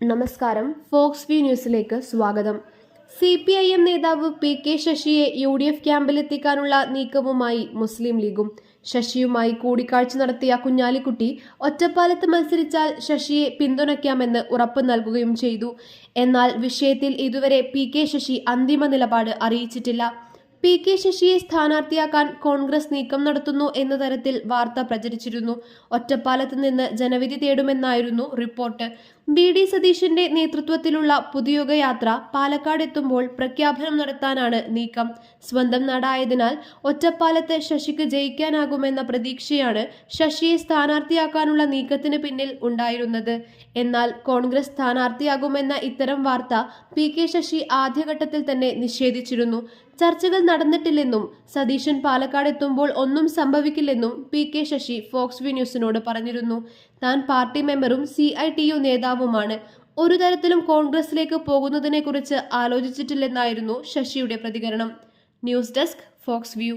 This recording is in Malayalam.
നമസ്കാരം. ഫോക്സ് വ്യൂ ന്യൂസിലേക്ക് സ്വാഗതം. സി പി ഐ എം നേതാവ് പി കെ ശശിയെ യു ഡി എഫ് ക്യാമ്പിലെത്തിക്കാനുള്ള നീക്കവുമായി മുസ്ലിം ലീഗും. ശശിയുമായി കൂടിക്കാഴ്ച നടത്തിയ കുഞ്ഞാലിക്കുട്ടി ഒറ്റപ്പാലത്ത് മത്സരിച്ചാൽ ശശിയെ പിന്തുണയ്ക്കാമെന്ന് ഉറപ്പ് നൽകുകയും ചെയ്തു. എന്നാൽ വിഷയത്തിൽ ഇതുവരെ പി കെ ശശി അന്തിമ നിലപാട് അറിയിച്ചിട്ടില്ല. പി കെ ശശിയെ സ്ഥാനാർത്ഥിയാക്കാൻ കോൺഗ്രസ് നീക്കം നടത്തുന്നു എന്ന തരത്തിൽ വാർത്ത പ്രചരിച്ചിരുന്നു. ഒറ്റപ്പാലത്ത് നിന്ന് ജനവിധി തേടുമെന്നായിരുന്നു റിപ്പോർട്ട്. ബി ഡി സതീശന്റെ നേതൃത്വത്തിലുള്ള പുതുയുഗ യാത്ര പാലക്കാട് എത്തുമ്പോൾ പ്രഖ്യാപനം നടത്താനാണ് നീക്കം. സ്വന്തം നാടായതിനാൽ ഒറ്റപ്പാലത്ത് ശശിക്ക് ജയിക്കാനാകുമെന്ന പ്രതീക്ഷയാണ് ശശിയെ സ്ഥാനാർത്ഥിയാക്കാനുള്ള നീക്കത്തിന് പിന്നിൽ ഉണ്ടായിരുന്നത്. എന്നാൽ കോൺഗ്രസ് സ്ഥാനാർത്ഥിയാകുമെന്ന ഇത്തരം വാർത്ത പി കെ ശശി ആദ്യഘട്ടത്തിൽ തന്നെ നിഷേധിച്ചിരുന്നു. ചർച്ചകൾ നടന്നിട്ടില്ലെന്നും സതീശൻ പാലക്കാട് എത്തുമ്പോൾ ഒന്നും സംഭവിക്കില്ലെന്നും P K Sasi Fox view ന്യൂസിനോട് പറഞ്ഞിരുന്നു. താൻ പാർട്ടി മെമ്പറും സി ഐ ടി യു നേതാവുമാണ്. ഒരു തരത്തിലും കോൺഗ്രസിലേക്ക് പോകുന്നതിനെക്കുറിച്ച് ആലോചിച്ചിട്ടില്ലെന്നായിരുന്നു ശശിയുടെ പ്രതികരണം. News desk Fox View.